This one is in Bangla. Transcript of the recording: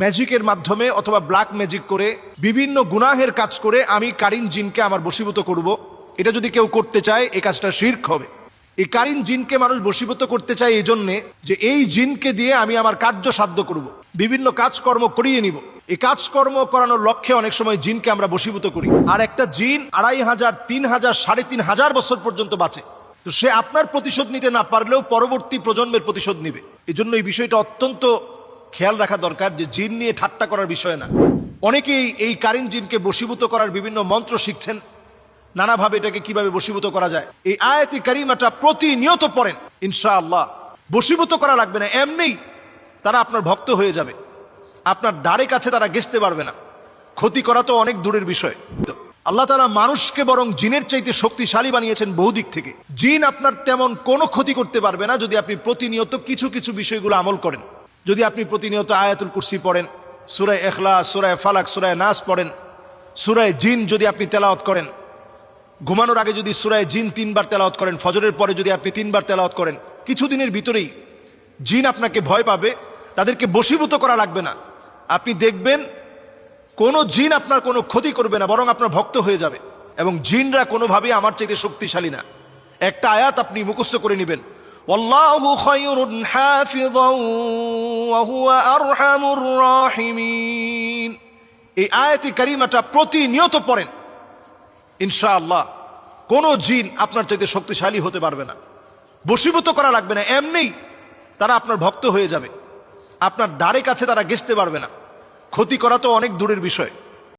ম্যাজিকের মাধ্যমে অথবা ব্ল্যাক ম্যাজিক করে বিভিন্ন গুনাহের কাজ করে আমি কারিন জিনকে আমার বশীভূত করব। এটা যদি কেউ করতে চায় এই কাজটা শির্ক হবে। এই কারিন জিনকে মানুষ বশীভূত করতে চায় এই জন্যে যে এই জিনকে দিয়ে আমি আমার কার্য সাধ্য করব। বিভিন্ন কাজকর্ম করিয়ে নিব। এই কাজকর্ম করানোর লক্ষ্যে অনেক সময় জিনকে আমরা বশীভূত করি। আর একটা জিন আড়াই হাজার, তিন হাজার, সাড়ে তিন হাজার বছর পর্যন্ত বাঁচে। তো সে আপনার প্রতিশোধ নিতে না পারলেও পরবর্তী প্রজন্মের প্রতিশোধ নিবে। এই জন্য এই বিষয়টা অত্যন্ত খেয়াল রাখা দরকার যে জিন নিয়ে ঠাট্টা করার বিষয় না। অনেকেই এই কারিন জিনকে বশীভূত করার বিভিন্ন মন্ত্র শিখছেন। নানাভাবে এটাকে কীভাবে বশীভূত করা যায়। এই আয়াতি কারিমাটা প্রতিনিয়ত পড়েন, ইনশাআল্লাহ। বশীভূত করা লাগবে না এমনিই তারা আপনার ভক্ত হয়ে যাবে। আপনার দ্বারে কাছে তারা গেসতে পারবে না। ক্ষতি করা তো অনেক দূরের বিষয়। আল্লাহ তারা মানুষকে বরং জিনের চাইতে শক্তিশালী বানিয়েছেন বহুদিক থেকে। জিন আপনার তেমন কোনো ক্ষতি করতে পারবে না যদি আপনি প্রতিনিয়ত কিছু কিছু বিষয়গুলো আমল করেন। যদি আপনি প্রতিনিয়ত আয়াতুল কুরসি পড়েন, সুরায় এখলা সুরায় ফালাক, সুরায় নাস পড়েন, সুরায় জিন যদি আপনি তেলাওয়াত করেন, ঘুমানোর আগে যদি সুরায় জিন তিনবার তেলাওয়াত করেন, ফজরের পরে যদি আপনি তিনবার তেলাওয়াত করেন, কিছুদিনের ভিতরেই জিন আপনাকে ভয় পাবে, তাদেরকে বশীভূত করা লাগবে না। আপনি দেখবেন কোনো জিন আপনার কোনো ক্ষতি করবে না, বরং আপনার ভক্ত হয়ে যাবে। এবং জিনরা কোনোভাবেই আমার চাইতে শক্তিশালী না। একটা আয়াত আপনি মুখস্থ করে নেবেন। والله خير حافظا وهو أرحم الراحمين এই আয়াতি কারিমাটা প্রতিনিয়ত পড়েন ইনশাআল্লাহ কোনো জিন আপনার চাইতে শক্তিশালী হতে পারবে না বশীভূত করা লাগবে না এমনিই তারা আপনার ভক্ত হয়ে যাবে আপনার দ্বারে কাছে তারা গেসতে পারবে না ক্ষতি করা তো অনেক দূরের বিষয়